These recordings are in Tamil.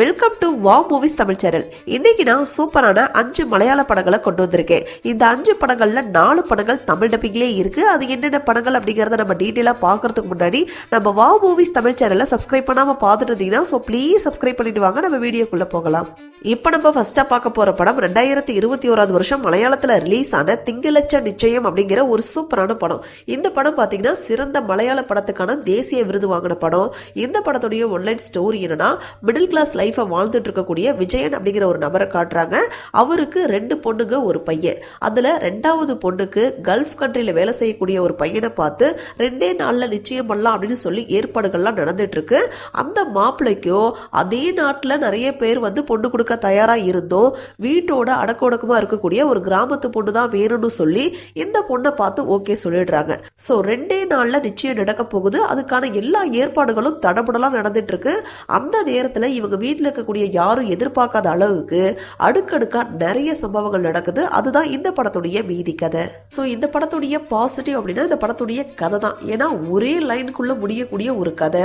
Welcome to Vaa movies Tamil channel இன்னைக்கு நான் சூப்பரான அஞ்சு மலையாள படங்களை கொண்டு வந்திருக்கேன். இந்த அஞ்சு படங்கள்ல நாலு படங்கள் தமிழ் டப்பிங்லேயே இருக்கு. அது என்னென்ன படங்கள் அப்படிங்கிறத நம்ம டீட்டெயிலாக பார்க்கறதுக்கு முன்னாடி நம்ம வா மூவிஸ் தமிழ் சேனலை சப்ஸ்கிரைப் பண்ணாமல் பார்த்துட்டு இருந்தீங்கன்னா ஸோ ப்ளீஸ் சப்ஸ்கிரைப் பண்ணிட்டு வாங்க. நம்ம வீடியோக்குள்ளே போகலாம். இப்போ நம்ம ஃபஸ்ட்டாக பார்க்க போகிற படம் ரெண்டாயிரத்தி இருபத்தி ஓராவது வருஷம் மலையாளத்தில் ரிலீஸ் ஆன திங்களச்ச நிச்சயம் அப்படிங்கிற ஒரு சூப்பரான படம். இந்த படம் பார்த்தீங்கன்னா சிறந்த மலையாள படத்துக்கான தேசிய விருது வாங்கின படம். இந்த படத்துடைய ஒன்லைன் ஸ்டோரி என்னன்னா மிடில் கிளாஸ் லைஃப்பை வாழ்ந்துட்டு இருக்கக்கூடிய விஜயன் அப்படிங்கிற ஒரு நபரை காட்டுறாங்க. அவருக்கு ரெண்டு பொண்ணுங்க ஒரு பையன். அதில் ரெண்டாவது பொண்ணுக்கு கல்ஃப் கண்ட்ரியில் வேலை செய்யக்கூடிய ஒரு பையனை பார்த்து ரெண்டே நாளில் நிச்சயம் பண்ணலாம் அப்படின்னு சொல்லி ஏற்பாடுகள்லாம் நடந்துட்டு இருக்கு. அந்த மாப்பிள்ளைக்கோ அதே நாட்டில் நிறைய பேர் வந்து பொண்ணு கொடுக்க தயாராக இருந்தோ வீட்டோட அடக்கொடக்கமாக இருக்கக்கூடிய ஒரு கிராமத்து பொண்ணு தான் வேணும்னு சொல்லி இந்த பொண்ணை பார்த்து ஓகே சொல்லிடுறாங்க. ஸோ ரெண்டே நாளில் நிச்சயம் நடக்க போகுது. அதுக்கான எல்லா ஏற்பாடுகளும் தடபடலாம் நடந்துட்டு இருக்கு அந்த நேரத்தில் இவங்க வீட்டில் இருக்கக்கூடிய யாரும் எதிர்பார்க்காத அளவுக்கு அடுக்கடுக்காக நிறைய சம்பவங்கள் நடக்குது. அதுதான் இந்த படத்துடைய மீதி கதை. ஸோ இந்த படத்துடைய பாசிட்டிவ் அப்படின்னா இந்த படத்துடைய கதை தான். ஏன்னா ஒரே லைனுக்குள்ளே முடியக்கூடிய ஒரு கதை.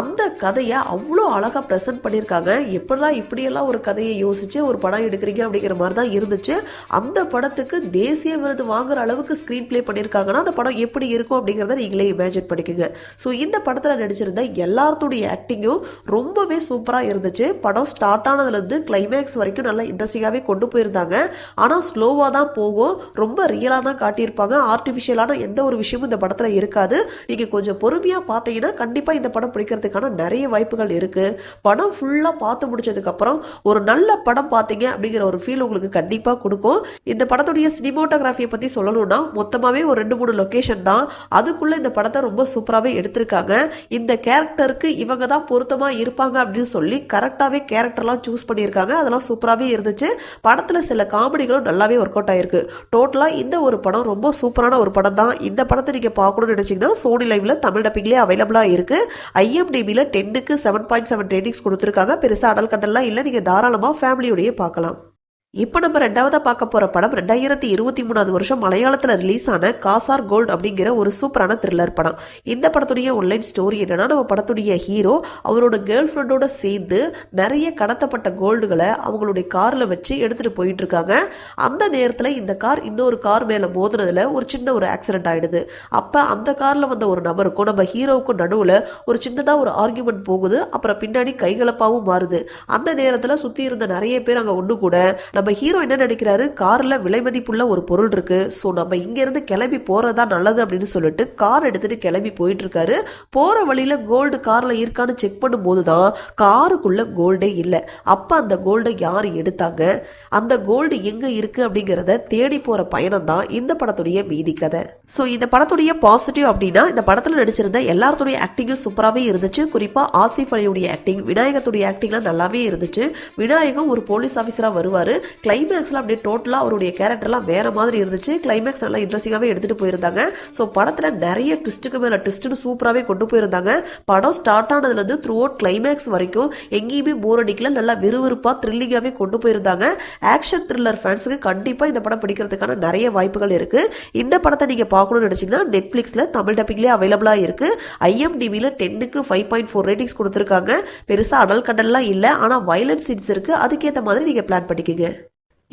அந்த கதையை அவ்வளோ அழகாக ப்ரெசென்ட் பண்ணியிருக்காங்க. எப்படா இப்படியெல்லாம் ஒரு கதையை யோசிச்சு ஒரு படம் எடுக்கிறீங்க அப்படிங்கிற மாதிரி தான் இருந்துச்சு. அந்த படத்துக்கு தேசிய விருது வாங்குற அளவுக்கு ஸ்க்ரீன் ப்ளே பண்ணியிருக்காங்கன்னா அந்த படம் எப்படி இருக்கும் அப்படிங்கிறத நீங்களே இமேஜின் பண்ணிக்கோங்க. ஸோ இந்த படத்தில் நடிச்சிருந்த எல்லாத்துடைய ஆக்டிங்கும் ரொம்பவே சூப்பராக இருந்துச்சு. படம் ஸ்டார்ட் ஆனதுலேருந்து கிளைமேக்ஸ் வரைக்கும் நல்லா இன்ட்ரெஸ்டிங்காகவே கொண்டு போயிருந்தாங்க. ஆனால் ஸ்லோவாக தான் போகும். ரொம்ப ரியலாக தான் காட்டியிருப்பாங்க. ஆர்டிஃபிஷியலான எந்த ஒரு விஷயமும் இந்த படத்தில் இருக்காது. நீங்கள் கொஞ்சம் பொறுமையாக பார்த்தீங்கன்னா கண்டிப்பாக இந்த படம் பிடிக்கிறதுக்கான நிறைய வாய்ப்புகள் இருக்குது படம் ஃபுல்லாக பார்த்து முடிச்சதுக்கப்புறம் ஒரு நல்ல நல்ல படம் பார்த்தீங்க அப்படிங்கிற ஒரு ஃபீல் உங்களுக்கு கண்டிப்பாக கொடுக்கும். இந்த படத்துடைய சினிமோட்டோகிராஃபியை பற்றி சொல்லணும்னா மொத்தமாகவே ஒரு ரெண்டு மூணு லொக்கேஷன் தான். அதுக்குள்ளே இந்த படத்தை ரொம்ப சூப்பராகவே எடுத்திருக்காங்க. இந்த கேரக்டருக்கு இவங்க தான் பொருத்தமாக இருப்பாங்க அப்படின்னு சொல்லி கரெக்டாகவே கேரக்டர்லாம் சூஸ் பண்ணியிருக்காங்க. அதெல்லாம் சூப்பராகவே இருந்துச்சு. படத்தில் சில காமெடிகளும் நல்லாவே ஒர்க் அவுட் ஆயிருக்கு. டோட்டலாக இந்த ஒரு படம் ரொம்ப சூப்பரான ஒரு படம் தான். இந்த படத்தை நீங்கள் பார்க்கணும்னு நினச்சிங்கன்னா சோனி லைவ்ல தமிழ் டப்பிங்லேயே அவைலபிளாக இருக்குது ஐஎம்டிபியில் டென்னுக்கு செவன் பாயிண்ட் செவன் ரேட்டிங்ஸ் கொடுத்துருக்காங்க. பெருசாக அடல் கண்டெல்லாம் இல்லை. நீங்கள் தாராளம் தாராளமாக ஃபேமிலியோடையே பார்க்கலாம். இப்போ நம்ம ரெண்டாவதாக பார்க்க போகிற படம் ரெண்டாயிரத்தி இருபத்தி மூணாவது வருஷம் மலையாளத்தில் ரிலீஸ் ஆன காசார் கோல்ட் அப்படிங்கிற ஒரு சூப்பரான த்ரில்லர் படம். இந்த படத்துடைய ஒன்லைன் ஸ்டோரி என்னென்னா நம்ம படத்துடைய ஹீரோ அவரோட கேர்ள் ஃப்ரெண்டோட சேர்ந்து நிறைய கடத்தப்பட்ட கோல்டுகளை அவங்களுடைய காரில் வச்சு எடுத்துகிட்டு போயிட்டுருக்காங்க அந்த நேரத்தில் இந்த கார் இன்னொரு கார் மேலே மோதுனதில் ஒரு சின்ன ஒரு ஆக்சிடென்ட் ஆகிடுது அப்போ அந்த காரில் வந்த ஒரு நபருக்கும் நம்ம ஹீரோவுக்கும் நடுவில் ஒரு சின்னதாக ஒரு ஆர்கியூமெண்ட் போகுது. அப்புறம் பின்னாடி கைகலப்பாகவும் மாறுது. அந்த நேரத்தில் சுற்றி இருந்த நிறைய பேர் அங்கே ஒன்று கூட நம்ம நம்ம ஹீரோ என்ன நினைக்கிறாரு? காரில் விலை மதிப்புள்ள ஒரு பொருள் இருக்கு. ஸோ நம்ம இங்கேருந்து கிளம்பி போகிறதா நல்லது அப்படின்னு சொல்லிட்டு கார் எடுத்துட்டு கிளம்பி போயிட்டு இருக்காரு போகிற வழியில் கோல்டு காரில் இருக்கான்னு செக் பண்ணும்போது தான் காருக்குள்ளே கோல்டே இல்லை. அப்போ அந்த கோல்டை யார் எடுத்தாங்க? அந்த கோல்டு எங்கே இருக்குது அப்படிங்கிறத தேடி போகிற பயணம் தான் இந்த படத்துடைய மீதி கதை. ஸோ இந்த படத்துடைய பாசிட்டிவ் அப்படின்னா இந்த படத்தில் நடிச்சிருந்த எல்லாத்துடைய ஆக்டிங்கும் சூப்பராகவே இருந்துச்சு. குறிப்பாக ஆசிஃப் அலியுடைய ஆக்டிங் விநாயகத்துடைய ஆக்டிங்லாம் நல்லாவே இருந்துச்சு. விநாயகம் ஒரு போலீஸ் ஆஃபீஸராக வருவார். கிளைமேக்ஸ்லாம் அப்படியே டோட்டலாக அவருடைய கேரக்டர்லாம் வேறு மாதிரி இருந்துச்சு. கிளைமேக்ஸ் நல்லா இன்ட்ரெஸ்டிங்காகவே எடுத்துகிட்டு போயிருந்தாங்க. ஸோ படத்தில் நிறைய ட்விஸ்ட்டுக்கு மேலே ட்விஸ்ட்டுன்னு சூப்பராகவே கொண்டு போயிருந்தாங்க. படம் ஸ்டார்ட் ஆனதுலேருந்து த்ரூ அவுட் கிளைமேக்ஸ் வரைக்கும் எங்கேயுமே போர் அடிக்கல. நல்லா விறுவிறுப்பாக த்ரில்லிங்காகவே கொண்டு போயிருந்தாங்க. ஆக்ஷன் த்ரில்லர் ஃபேன்ஸுக்கு கண்டிப்பாக இந்த படம் பிடிக்கிறதுக்கான நிறைய வாய்ப்புகள் இருக்குது இந்த படத்தை நீங்கள் பார்க்கணும்னு நினச்சிங்கன்னா நெட்ஃப்ளிக்ஸில் தமிழ் டப்பிங்லேயே அவைலபிளாக இருக்குது ஐஎம்டிவியில் டென்னுக்கு ஃபைவ் பாயிண்ட் ஃபோர் ரேட்டிங்ஸ் கொடுத்துருக்காங்க. பெருசாக அடல் கடல்லாம் இல்லை. ஆனால் வயலன்ஸ் சீன்ஸ் இருக்குது அதுக்கேற்ற மாதிரி நீங்கள் பிளான் பண்ணிக்கோங்க.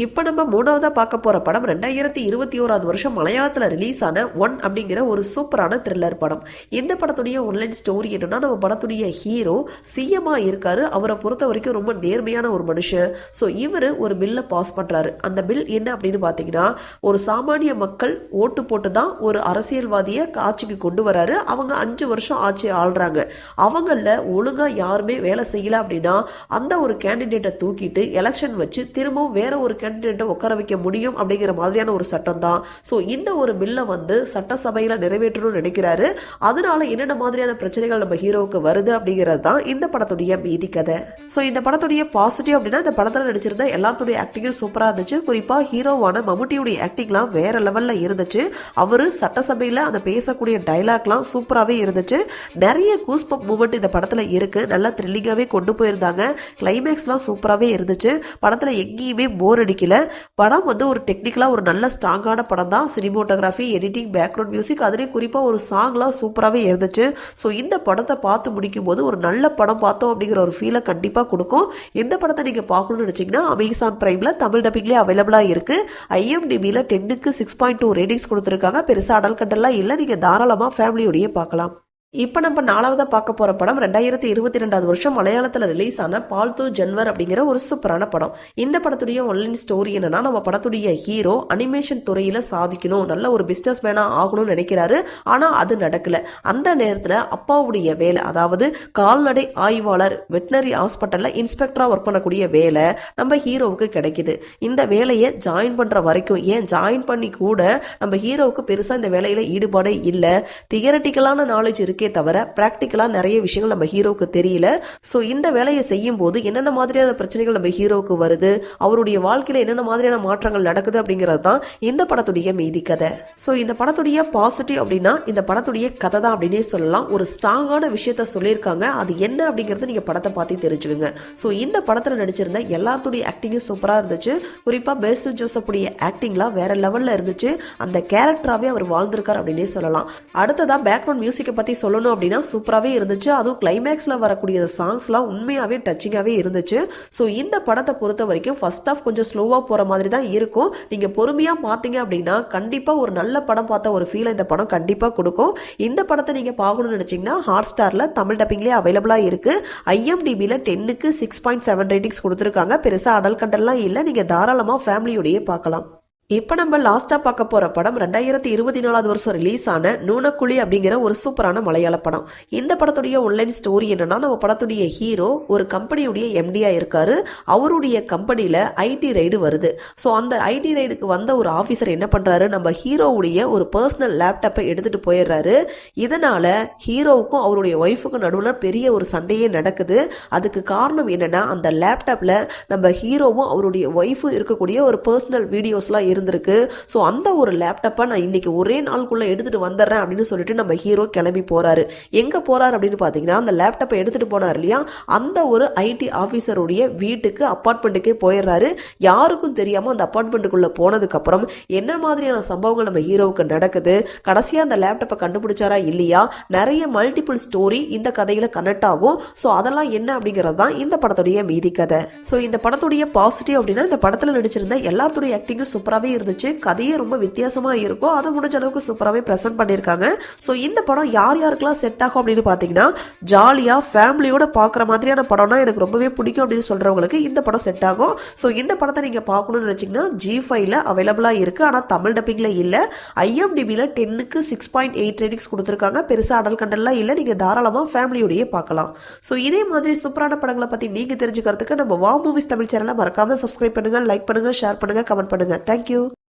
இப்போ நம்ம மூணாவதாக பார்க்க போகிற படம் ரெண்டாயிரத்தி இருபத்தி ஓராவது வருஷம் மலையாளத்தில் ரிலீஸ் ஆன ஒன் அப்படிங்கிற ஒரு சூப்பரான த்ரில்லர் படம். இந்த படத்துடைய ஒன்லைன் ஸ்டோரி என்னன்னா நம்ம படத்துடைய ஹீரோ சிஎம்மா இருக்கார். அவரை பொறுத்த வரைக்கும் ரொம்ப நேர்மையான ஒரு மனுஷன். ஸோ இவர் ஒரு பில்லை பாஸ் பண்ணுறாரு அந்த பில் என்ன அப்படின்னு பார்த்தீங்கன்னா ஒரு சாமானிய மக்கள் ஓட்டு போட்டு தான் ஒரு அரசியல்வாதியை ஆட்சிக்கு கொண்டு வராரு. அவங்க அஞ்சு வருஷம் ஆட்சி ஆள்றாங்க. அவங்களில் ஒழுங்காக யாருமே வேலை செய்யலை அப்படின்னா அந்த ஒரு கேண்டிடேட்டை தூக்கிட்டு எலெக்ஷன் வச்சு திரும்பவும் வேற ஒரு கேண்டிடேட்டை உட்கார வைக்க முடியும் அப்படிங்கிற மாதிரியான ஒரு சட்டம் தான் ஸோ இந்த ஒரு பில்லை வந்து சட்டசபையில் நிறைவேற்றணும்னு நினைக்கிறாரு. அதனால என்னென்ன மாதிரியான பிரச்சனைகள் நம்ம ஹீரோவுக்கு வருது அப்படிங்கிறது தான் இந்த படத்துடைய மீதி கதை. ஸோ இந்த படத்துடைய பாசிட்டிவ் அப்படின்னா இந்த படத்தில் நடிச்சிருந்த எல்லாத்துடைய ஆக்டிங்கும் சூப்பராக இருந்துச்சு. குறிப்பாக ஹீரோவான மம்முட்டியுடைய ஆக்டிங்லாம் வேற லெவலில் இருந்துச்சு. அவர் சட்டசபையில் அந்த பேசக்கூடிய டைலாக்லாம் சூப்பராகவே இருந்துச்சு. நிறைய கூஸ்பப் மூமெண்ட் இந்த படத்தில் இருக்குது நல்லா த்ரில்லிங்காகவே கொண்டு போயிருந்தாங்க. கிளைமேக்ஸ்லாம் சூப்பராகவே இருந்துச்சு. படத்தில் எங்கேயுமே போர் அடி பிடிக்கல படம் வந்து ஒரு டெக்னிக்கலாக ஒரு நல்ல ஸ்ட்ராங்கான படம் தான். சினிமோட்டோகிராஃபி எடிட்டிங் பேக்ரவுண்ட் மியூசிக் அதுலேயும் குறிப்பாக ஒரு சாங்லாம் சூப்பராகவே இருந்துச்சு. ஸோ இந்த படத்தை பார்த்து முடிக்கும் போது ஒரு நல்ல படம் பார்த்தோம் அப்படிங்கிற ஒரு ஃபீலை கண்டிப்பாக கொடுக்கும். இந்த படத்தை நீங்கள் பார்க்கணும்னு நினச்சிங்கன்னா அமேசான் ப்ரைமில் தமிழ் டப்பிங்லேயே அவைலபிளாக இருக்குது ஐஎம்டிபியில் டென்னுக்கு சிக்ஸ் பாயிண்ட் டூ ரேட்டிங்ஸ் கொடுத்துருக்காங்க. பெருசாக அடல் கண்டெல்லாம் இல்லை. நீங்கள் தாராளமாக ஃபேமிலியோடையே பார்க்கலாம். இப்போ நம்ம நாலாவதாக பார்க்க போகிற படம் ரெண்டாயிரத்தி இருபத்தி ரெண்டாவது வருஷம் மலையாளத்தில் ரிலீஸ் ஆன பால்து ஜன்வர் அப்படிங்கிற ஒரு சூப்பரான படம். இந்த படத்துடைய ஒன்லைன் ஸ்டோரி என்னன்னா நம்ம படத்துடைய ஹீரோ அனிமேஷன் துறையில் சாதிக்கணும். நல்ல ஒரு பிஸ்னஸ் மேனாக ஆகணும்னு நினைக்கிறாரு. ஆனால் அது நடக்கலை. அந்த நேரத்தில் அப்பாவுடைய வேலை அதாவது கால்நடை ஆய்வாளர் வெட்டினரி ஹாஸ்பிட்டலில் இன்ஸ்பெக்டராக ஒர்க் பண்ணக்கூடிய வேலை நம்ம ஹீரோவுக்கு கிடைக்குது. இந்த வேலையை ஜாயின் பண்ணுற வரைக்கும் ஏன் ஜாயின் பண்ணி கூட நம்ம ஹீரோவுக்கு பெருசாக இந்த வேலையில் ஈடுபாடே இல்லை? தியரட்டிக்கலான நாலேஜ் இருக்கே தவிர ப்ராக்டிக்கலாக நிறைய விஷயங்கள் நம்ம ஹீரோவுக்கு தெரியல. ஸோ இந்த வேலையை செய்யும் போது என்னென்ன மாதிரியான பிரச்சனைகள் நம்ம ஹீரோவுக்கு வருது? அவருடைய வாழ்க்கையில் என்னென்ன மாதிரியான மாற்றங்கள் நடக்குது அப்படிங்கிறது தான் இந்த படத்துடைய மீதி கதை. ஸோ இந்த படத்துடைய பாசிட்டிவ் அப்படின்னா இந்த படத்துடைய கதை தான் அப்படின்னே சொல்லலாம். ஒரு ஸ்ட்ராங்கான விஷயத்த சொல்லியிருக்காங்க. அது என்ன அப்படிங்கிறது நீங்கள் படத்தை பார்த்து தெரிஞ்சுக்கோங்க. ஸோ இந்த படத்தில் நடிச்சிருந்த எல்லாத்துடைய ஆக்டிங்கும் சூப்பராக இருந்துச்சு. குறிப்பாக பேசு ஜோசப்புடைய ஆக்டிங்லாம் வேற லெவலில் இருந்துச்சு. அந்த கேரக்டராகவே அவர் வாழ்ந்திருக்கார் அப்படின்னே சொல்லலாம். அடுத்ததாக பேக்ரவுண்ட் மியூசிக்கை பற்றி சொல்லணும் அப்படின்னா சூப்பராகவே இருந்துச்சு. அதுவும் கிளைமேக்ஸில் வரக்கூடிய சாங்ஸ்லாம் உண்மையாகவே டச்சிங்காகவே இருந்துச்சு. ஸோ இந்த படத்தை பொறுத்த வரைக்கும் ஃபர்ஸ்ட் ஆஃப் கொஞ்சம் ஸ்லோவாக போகிற மாதிரி தான் இருக்கும். நீங்கள் பொறுமையாக பார்த்தீங்க அப்படின்னா கண்டிப்பாக ஒரு நல்ல படம் பார்த்த ஒரு ஃபீல் இந்த படம் கண்டிப்பாக கொடுக்கும். இந்த படத்தை நீங்கள் பார்க்கணும்னு நினச்சிங்கன்னா ஹாட் ஸ்டாரில் தமிழ் டப்பிங்லேயே அவைலபிளாக இருக்குது ஐஎம்டிபியில் டென்னுக்கு சிக்ஸ் பாயிண்ட் செவன் ரேட்டிங்ஸ் கொடுத்துருக்காங்க. பெருசாக அடல் கண்டெல்லாம் இல்லை. நீங்கள் தாராளமாக ஃபேமிலியோடையே பார்க்கலாம். இப்போ நம்ம லாஸ்ட்டாக பார்க்க போகிற படம் ரெண்டாயிரத்தி இருபத்தி நாலாவது வருஷம் ரிலீஸ் ஆன நூனக்குழி அப்படிங்கிற ஒரு சூப்பரான மலையாள படம். இந்த படத்துடைய ஒன்லைன் ஸ்டோரி என்னன்னா நம்ம படத்துடைய ஹீரோ ஒரு கம்பெனியுடைய எம்டியாக இருக்காரு. அவருடைய கம்பெனியில் ஐடி ரைடு வருது. ஸோ அந்த ஐடி ரைடுக்கு வந்த ஒரு ஆஃபீஸர் என்ன பண்ணுறாரு நம்ம ஹீரோவுடைய ஒரு பர்சனல் லேப்டாப்பை எடுத்துகிட்டு போயிடுறாரு. இதனால் ஹீரோவுக்கும் அவருடைய ஒய்ஃபுக்கும் நடுவில் பெரிய ஒரு சண்டையே நடக்குது. அதுக்கு காரணம் என்னன்னா அந்த லேப்டாப்பில் நம்ம ஹீரோவும் அவருடைய ஒய்ஃபும் இருக்கக்கூடிய ஒரு பர்சனல் வீடியோஸ்லாம் இருந்திருக்கு. ஸோ அந்த ஒரு லேப்டாப்பை நான் இன்னைக்கு ஒரே நாளுக்குள்ளே எடுத்துகிட்டு வந்துடுறேன் அப்படின்னு சொல்லிட்டு நம்ம ஹீரோ கிளம்பி போகிறாரு எங்கே போகிறாரு அப்படின்னு பார்த்தீங்கன்னா அந்த லேப்டாப்பை எடுத்துகிட்டு போனார் இல்லையா? அந்த ஒரு ஐடி ஆஃபீஸருடைய வீட்டுக்கு அப்பார்ட்மெண்ட்டுக்கே போயிடுறாரு. யாருக்கும் தெரியாமல் அந்த அப்பார்ட்மெண்ட்டுக்குள்ளே போனதுக்கப்புறம் என்ன மாதிரியான சம்பவங்கள் நம்ம ஹீரோவுக்கு நடக்குது? கடைசியாக அந்த லேப்டாப்பை கண்டுபிடிச்சாரா இல்லையா? நிறைய மல்டிபிள் ஸ்டோரி இந்த கதையில் கனெக்ட் ஆகும். ஸோ அதெல்லாம் என்ன அப்படிங்கிறது தான் இந்த படத்துடைய மீதி கதை. ஸோ இந்த படத்துடைய பாசிட்டிவ் அப்படின்னா இந்த படத்தில் நடிச்சிருந்த எல்லாத்துடைய ஆக்டிங்கும் சூப்பராக சூப்பராகவே இருந்துச்சு. கதையே ரொம்ப வித்தியாசமாக இருக்கும். அதை முடிஞ்ச அளவுக்கு சூப்பராகவே ப்ரெசென்ட் பண்ணியிருக்காங்க. ஸோ இந்த படம் யார் யாருக்கெல்லாம் செட் ஆகும் அப்படின்னு பார்த்தீங்கன்னா ஜாலியாக ஃபேமிலியோட பார்க்குற மாதிரியான படம்னா எனக்கு ரொம்பவே பிடிக்கும் அப்படின்னு சொல்கிறவங்களுக்கு இந்த படம் செட் ஆகும். ஸோ இந்த படத்தை நீங்கள் பார்க்கணும்னு நினச்சிங்கன்னா ஜி ஃபைவ்ல அவைலபிளாக இருக்குது ஆனால் தமிழ் டப்பிங்கில் இல்லை. ஐஎம்டிபியில் டென்னுக்கு சிக்ஸ் பாயிண்ட் எயிட் ரேட்டிங்ஸ் கொடுத்துருக்காங்க. பெருசாக அடல் கண்டெல்லாம் இல்லை. நீங்கள் தாராளமாக ஃபேமிலியோடையே பார்க்கலாம். ஸோ இதே மாதிரி சூப்பரான படங்களை பற்றி நீங்கள் தெரிஞ்சுக்கிறதுக்கு நம்ம வா மூவிஸ் தமிழ் சேனலை மறக்காமல் சப்ஸ்கிரைப் பண்ணுங்கள் லைக் பண்ணுங்கள் ஷேர் பண்ணுங்கள் கமெண்ட் பண்ணுங்கள் தேங்க்யூ you.